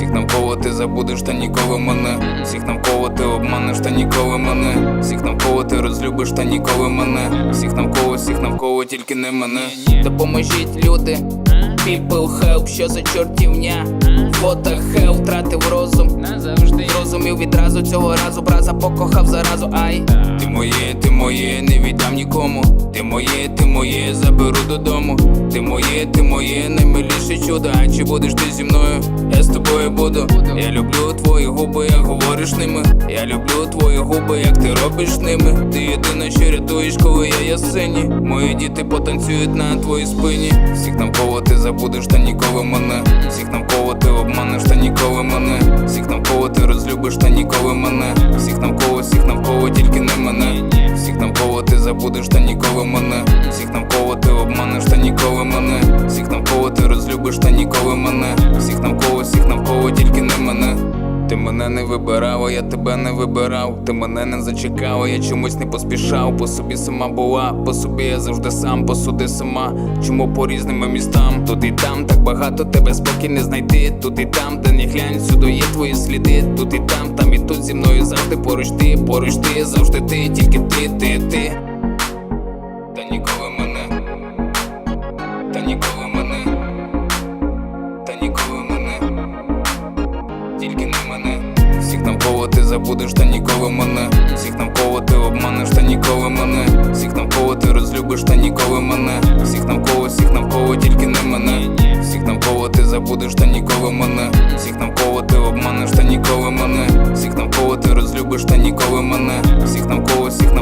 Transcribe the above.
Всіх навколо ти забудеш та ніколи мене. Всіх навколо ти обманеш та ніколи мене. Всіх навколо ти розлюбиш та ніколи мене. Всіх навколо, всіх навколо, тільки не мене. Допоможіть люди, people help, що за чортівня Фото хел, втратив розум Назавжди Зрозумів відразу цього разу, браза покохав заразу, ай Ти моє, ти моє, не віддам нікому. Ти моє, ти моє, заберу додому. Ти моє, ти моє, наймиліше чудо. А чи будеш ти зі мною? Я з тобою буду. Я люблю твої губи, як говориш ними. Я люблю твої губи, як ти робиш ними. Ти єдина, що рятуєш, коли я ясені. Мої діти потанцюють на твоїй спині. Всіх навколо ти забудеш та ніколи мене. Всіх навколо ти обманеш та ніколи мене. Всіх навколо ти розлюбиш та ніколи мене. Всіх навколо, всіх навколо, тільки не мене. Всіх навколо ти забудеш та ніколи мене. Всіх навколо ти обманеш та ніколи мене. Всіх навколо ти розлюбиш та ніколи мене. Всіх навколо, всіх навколо, тільки не мене. Ти мене не вибирала, я тебе не вибирав. Ти мене не зачекала, я чомусь не поспішав. По собі сама була, по собі я завжди сам, посуди сама. Чому по різним містам? Тут і там багато тебе спокій не знайти. Тут і там, де не глянь, сюди є твої сліди. Тут і там, там і тут зі мною завжди поруч ти, поруч ти, завжди ти, тільки ти, ти, ти. Та ніколи мене, та ніколи мене, та ніколи мене тільки не мене. Всіх навколо ти забудеш та ніколи мене. Всіх навколо ти обманеш та ніколи мене. Всіх навколо ти розлюбиш та ніколи мене. Всіх навколо, всіх навколо, тільки не мене навколо ти забудеш, та ніколи мене. Всіх навколо ти обманеш, та ніколи мене. Всіх навколо ти розлюбиш, та ніколи мене. Всіх навколо, всіх навколо.